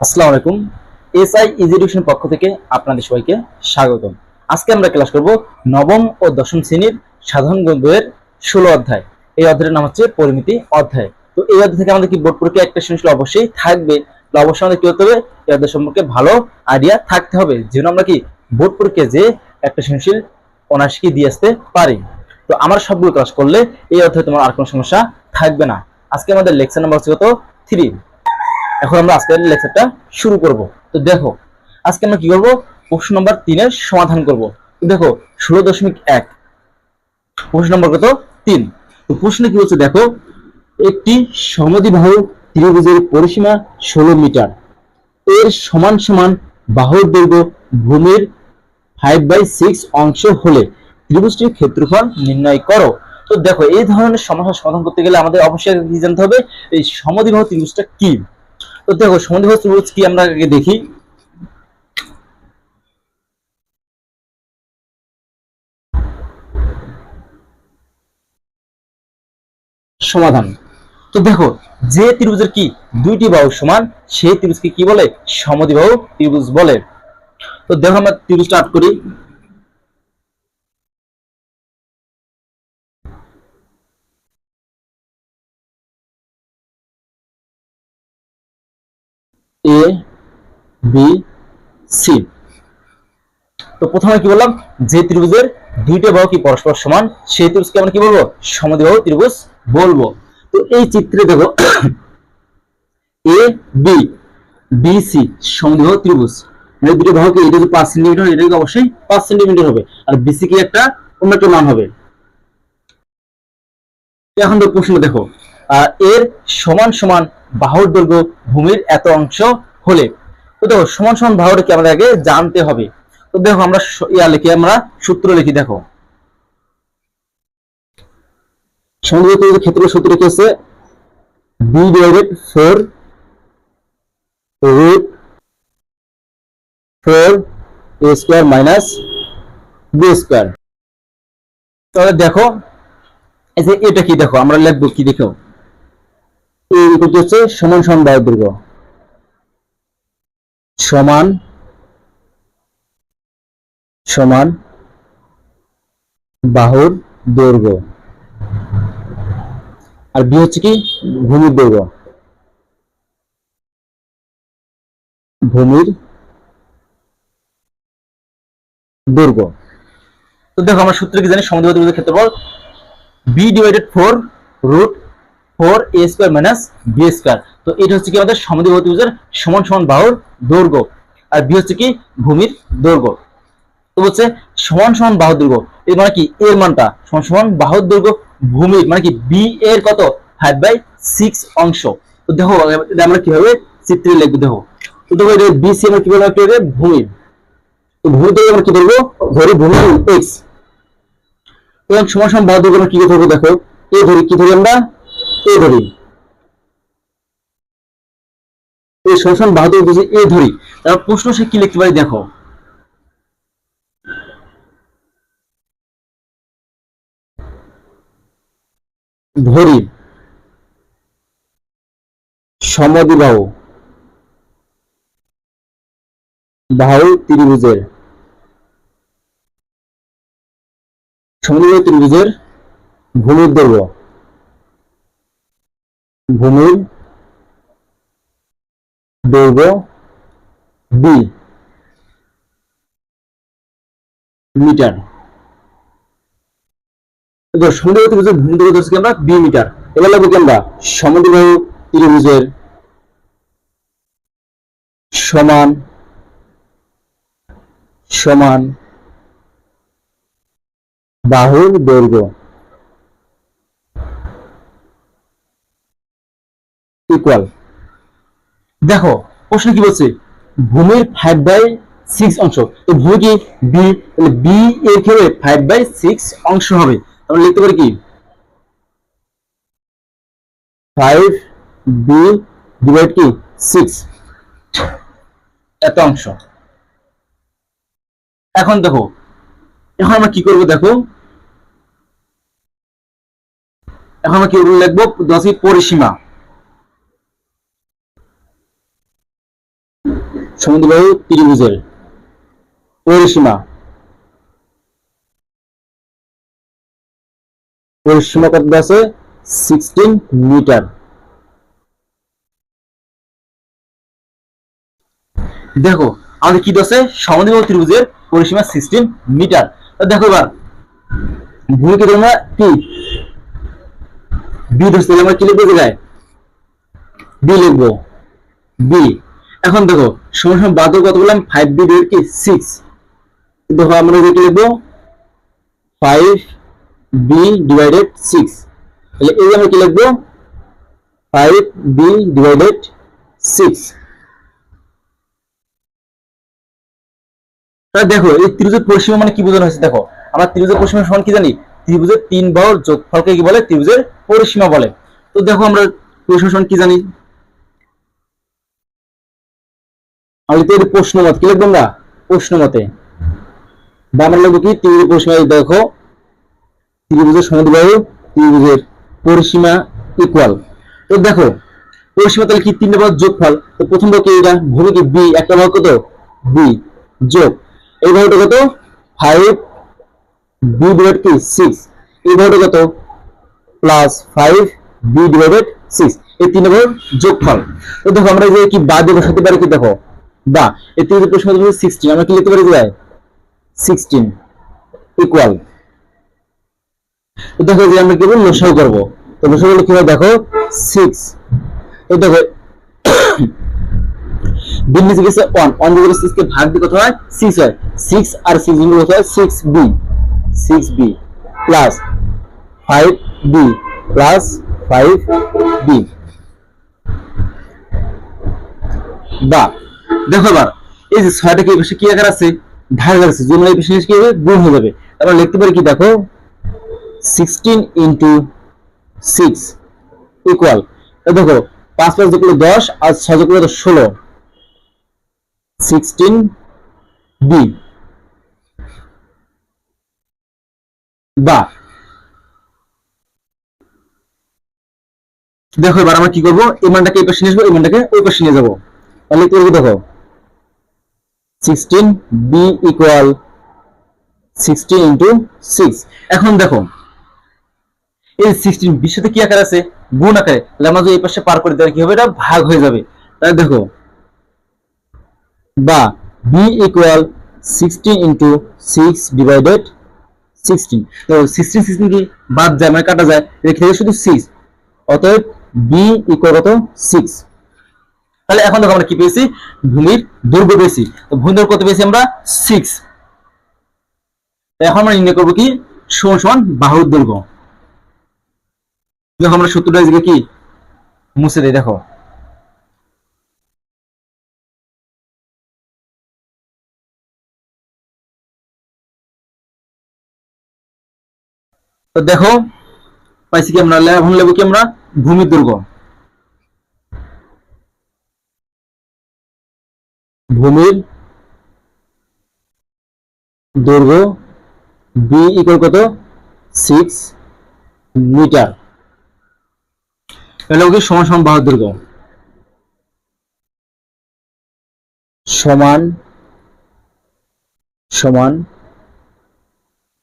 আসসালামু আলাইকুম। SI education পক্ষ থেকে আপনাদের সবাইকে স্বাগতম। আজকে আমরা ক্লাস করব নবম ও দশম শ্রেণির সাধারণ গণিতের ষোলো অধ্যায়। এই অধ্যায়ের নাম হচ্ছে পরিমিতি অধ্যায়। তো এই অধ্যায় থেকে আমাদের কি বোর্ড পরীক্ষা একটা সৃজনশীল অবশ্যই থাকবে। তো অবশ্যই আমাদের কি হতে হবে? এই অধ্যায় সম্পর্কে ভালো আইডিয়া থাকতে হবে। যেন আমরা কি বোর্ড পরীক্ষায় যে একটা সৃজনশীল অনার্সকে দিয়ে আসতে পারি। তো আমার সবগুলো ক্লাস করলে এই অধ্যায়ে তোমার আর কোনো সমস্যা থাকবে না। আজকে আমাদের লেকচার নাম্বার হচ্ছে কত? থ্রি এখন আমরা আজকের লেকচারটা শুরু করব। তো দেখো, আজকে আমরা কি করব? প্রশ্ন নম্বর তিনের সমাধান করব। দেখো, ষোলো দশমিক এক। প্রশ্ন নম্বর কত? তিন। তো প্রশ্ন কি বলছে? দেখো, একটি সমদ্বিবাহু ত্রিভুজের পরিসীমা ষোলো মিটার। এর সমান সমান বাহুর দৈর্ঘ্য ভূমির ফাইভ বাই সিক্স অংশ হলে ত্রিভুজটির ক্ষেত্রফল নির্ণয় করো। তো দেখো, এই ধরনের সমস্যার সমাধান করতে গেলে আমাদের অবশ্যই কি জানতে হবে, এই সমদ্বিবাহু ত্রিভুজটা কি? তো দেখো সমদ্বিবাহু ত্রিভুজ কি আমরা আগে দেখি? সমাধান। তো দেখো, যে ত্রিভুজের কি দুইটি বাহু সমান, সেই ত্রিভুজকে কি বলে? সমদ্বিবাহু ত্রিভুজ বলে। তো দেখো আমরা ত্রিভুজ স্টার্ট করি। এ বি সি তো প্রথমে কি বললাম? যে ত্রিভুজের দুইটা বাহু কি পরস্পর সমান, সেই ত্রিভুজকে আমরা কি বলব? সমদ্বিবাহু ত্রিভুজ বলব। তো এই চিত্রে দেখো এ বি বি সি সমদ্বিবাহু ত্রিভুজ। মানে দুটো বাহুকে এটা যদি পাঁচ সেন্টিমিটার এটা কিন্তু অবশ্যই পাঁচ সেন্টিমিটার হবে। আর বিসি কি একটা অন্য একটা মান হবে। এখন তো প্রশ্ন দেখো এর সমান সমান বাহুর দৈর্ঘ্য ভূমির এত অংশ হলে। তো দেখো, সমান সমান বাহুর কি আমাদের আগে জানতে হবে? তো দেখো, আমরা ইয়া লিখি, আমরা সূত্র লিখি, দেখো। ক্ষেত্রে সূত্র কি আছে? B divided four root four A square minus B square তাহলে দেখো যে এটা কি দেখো, আমরা লিখব কি দেখো? হচ্ছে সমান সমান বায়ু দৈর্ঘ্য। সমান সমান বাহুর দৈর্ঘ্য। আর বি হচ্ছে কি? ভূমির দৈর্ঘ্য। ভূমির দৈর্ঘ্য। তো দেখো, আমরা সূত্র কি জানি? ত্রিভুজের ক্ষেত্রফল B divided four root four A square minus B square. তো এটা হচ্ছে কি আমাদের সমদ্বিবাহু ত্রিভুজের সমান সমান বাহুর দৈর্ঘ্য। আর বি হচ্ছে কি ভূমির দৈর্ঘ্য। তো বলছে সমান সমান বাহুর দৈর্ঘ্য। এর মানে কি? এর মানটা সমান সমান বাহুর দৈর্ঘ্য ভূমির মানে কি? বি এর কত? ফাইভ বাই সিক্স অংশ। তো দেখো আমরা কীভাবে চিত্রে লিখব? দেখো, তো দেখো, এটা বি, সি আমরা কীভাবে লিখতে হবে ভূমির। তো ভূমির দৈর্ঘ্য আমরা কি ধরবো? ধরি ভূমির এক্স এবং সমান সমান বাহুর দৈর্ঘ্য আমরা কি ধরবো? দেখো, এ ধরি, কি ধরি আমরা? এ ধরি। এই সমান বাহুর বুঝি এ ধরি। তারপর প্রশ্ন সে কি লিখতে পারি দেখো। ধরি সমদ্বিবাহু বাহু। ত্রিভুজের। সমদ্বিবাহু ত্রিভুজের ভূমির দৈর্ঘ্য। ভূমির দৈর্ঘ্য বি মিটার। সমদ্বিবাহু ত্রিভুজের ভূমি দৈর্ঘ্য ধরছি আমরা? B metre. এবার লাগবে আমরা? সমদ্বিবাহু ত্রিভুজের সমান সমান বাহুর দৈর্ঘ্য। ইকুয়াল দেখো, প্রশ্ন কি বলছে? ভূমির ফাইভ বাই সিক্স অংশ। তো ভূমি কি বি বি এর ক্ষেত্রে ফাইভ বাই সিক্স অংশ হবে। আমরা লিখতে পারি কি? ফাইভ বি ডিভাইড কি? সিক্স এত অংশ। এখন দেখো, এখন আমরা কি করব দেখো? এখন আমরা কি লিখব? দশই পরিসীমা। সমুদ্রবাহু ত্রিভুজের পরিসীমা। পরিসীমা কত আছে? সিক্সটিন মিটার দেখো, আমাদের কি দোষে সমদ্বিবাহু ত্রিভুজের পরিসীমা সিক্সটিন মিটার দেখো এবার, ভূমিকে তোমরা কি? বি ধরছি, তাহলে আমরা কি লিখব বি লিখব। বি এখন দেখো, সময় সময় বাদ কত বললাম ফাইভ বি ডিভাইড কি? সিক্স দেখো, আমরা কি লিখব? ফাইভ বি ডিভাইডেড সিক্স তাহলে এই আমরা কি লিখব? ফাইভ বি ডিভাইডেড সিক্স দেখো, এই ত্রিভুজের পরিসীমা মানে কি বোঝানো হয়েছে? দেখো, আমরা ত্রিভুজের পরিসীমা সমান কি জানি? ত্রিভুজের তিন বাহুর যোগফলকে কি বলে? ত্রিভুজের পরিসীমা বলে। তো দেখো, আমরা পরিসীমা সমান কি জানি? আমি তো প্রশ্ন মত কি লিখব আমরা প্রশ্ন মতে বা লিখব কি? ত্রিভুজের পরিসীমা দেখো, ত্রিভুজের ত্রিভুজের পরিসীমা ইকুয়াল তো দেখো, পরিসীমা তাহলে কি? তিনটা বাহুর যোগফল। তো প্রথম এটা ভূমি কি বি একটা বাহু কত? বি যোগ। এই বাহুটা কত? ফাইভ বি ডিভাইড কি? সিক্স এই বাহুটা কত? Plus five B divided six এই তিন বাহুর যোগফল। তো দেখো, আমরা যে কি বা দিয়ে বসাতে পারি কি? দেখো বা, এই তিন প্রশ্ন সিক্সটিন আমরা কি লিখতে পারি যায় সিক্সটিন ইকুয়াল তো দেখো যে আমরা কি বলব? লসাও করব। তো লসাও করলে কি হয়? দেখো সিক্স তো দেখো বিন নিচে গেছে ওয়ান ওয়ান দিয়ে সিক্স কে ভাগ দিয়ে কত হয়? সিক্স হয়। সিক্স আর সিক্স গুণ কত হয়? Six B six B plus five B plus five B বা দেখো এবার, এই যে ছয়টা কি পাশে কি আকার আছে? ভাগ আছে যে মানে এই পাশে কি হবে? গুণ হয়ে যাবে। তারপর লিখতে পারি কি, দেখো সিক্সটিন ইন্টু সিক্স ইকুয়াল দেখো, পাঁচ পাঁচ করলে দশ, আর ছয় করলে ষোলো। সিক্সটিন বি বা। দেখো এবার আমরা কি করব? এই মানটাকে এই পাশে নিয়ে আসব, এই মানটাকে ওই পাশে নিয়ে যাব। তাহলে করব দেখো? Sixteen B equal sixteen into six এখন দেখো, এই সিক্সটিন বির সাথে কি আকার আছে? গুণ আকারে। তাহলে আমরা যদি এই পাশে পার করে দেওয়ার কি হবে? এটা ভাগ হয়ে যাবে। তাহলে দেখো, বা B equal sixteen into six divided sixteen তো সিক্সটিন সিক্সটিন কি বাদ যায় মানে কাটা যায় রেখে শুধু সিক্স অতএব বি ইকুয়াল কত? সিক্স তাহলে এখন দেখো আমরা কি পেয়েছি? ভূমির দৈর্ঘ্য পেয়েছি। তো ভূমির কত পেয়েছি আমরা? সিক্স এখন আমরা নির্ণয় করব কি? সমান সমান বাহুর দৈর্ঘ্য। দেখো আমরা সত্তরটা দিকে কি? মুছে দিই, দেখো। তো দেখো, পাইছি কি আমরা? এখন লেবো কি আমরা? ভূমির দৈর্ঘ্য। ভূমির দৈর্ঘ্য বি ইকুয়াল কত? সিক্স মিটার এটা কি সমান সমান বাহুর দৈর্ঘ্য। সমান সমান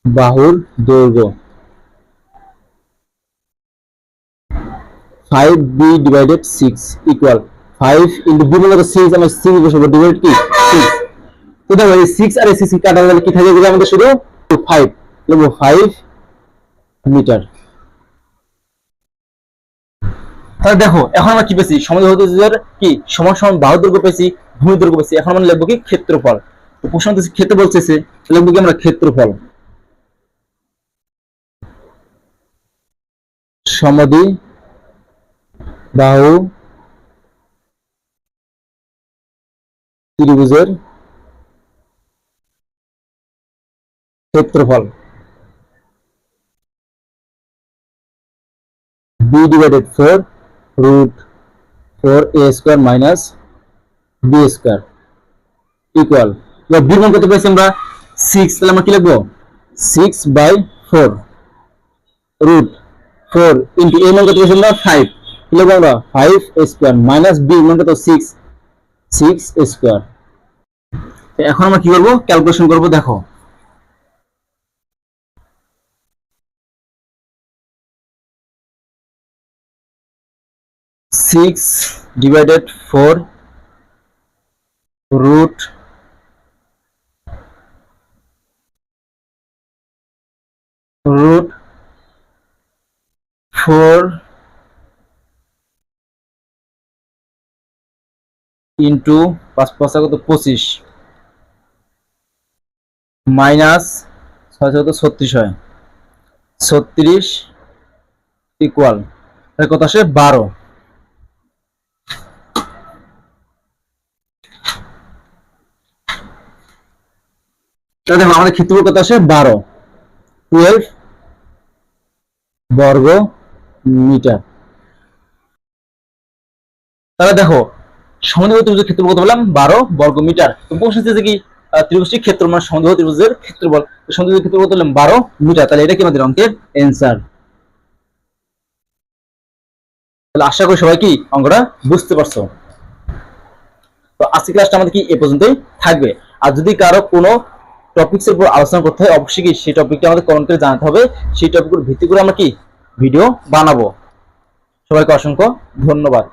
বাহুর দৈর্ঘ্য। Five B divided six equal five into B মানে সিক্স আমরা ডিভাইড কি? তো দেখো, এই আর এই কাটা কি থাকে আমাদের শুধু? মিটার তাহলে দেখো, এখন আমরা কি কি? সমান সমান বাহু দৈর্ঘ্য পেয়েছি, ভূমি দৈর্ঘ্য পেয়েছি। এখন আমরা লিখব কি? ক্ষেত্রফল। তো প্রশ্ন ক্ষেত্র বলতেছে লিখব কি আমরা ক্ষেত্রফল? সমাধি বাহু ত্রিভুজের ক্ষেত্রফল B divided four root four A square minus B square equal এবার বি মান কত পেয়েছি আমরা সিক্স তাহলে আমরা কি লিখব? Six by four root four into A মান কত পেয়েছি আমরা ফাইভ কি লিখব আমরা? ফাইভ স্কোয়ার মাইনাস বি মান কত সিক্স সিক্স স্কোয়ার এখন আমরা কি করব? ক্যালকুলেশন করব, দেখো। Six divided four root root 4 into পাঁচ পাঁচা কত? পঁচিশ। মাইনাস ছয় কত? ছত্রিশ হয়। ছত্রিশ ইকুয়াল কত আসে? বারো। দেখো, আমাদের ক্ষেত্রফল কত আসে? বারো। টুয়েলভ বর্গ মিটার। তাহলে দেখো সমদ্বিবাহু ত্রিভুজের ক্ষেত্রফল কত বললাম বারো বর্গ মিটার। প্রশ্ন হচ্ছে কি? ত্রিভুজটির ক্ষেত্র মানে ত্রিভুজের ক্ষেত্রফল। ক্ষেত্রফল কত বললাম বারো মিটার। তাহলে এটা কি আমাদের অঙ্কের অ্যান্সার তাহলে আশা করি সবাই কি অঙ্কটা বুঝতে পারছ? তো আজকে ক্লাসটা আমাদের কি? এ পর্যন্তই থাকবে। আর যদি কারও কোনো টপিকস এর উপর আলোচনা করতে হয়, অবশ্যই কি সেই টপিকটা আমাদের কমেন্ট করে জানাতে হবে। সেই টপিকের ভিত্তি করে আমরা কি ভিডিও বানাবো? সবাইকে অসংখ্য ধন্যবাদ।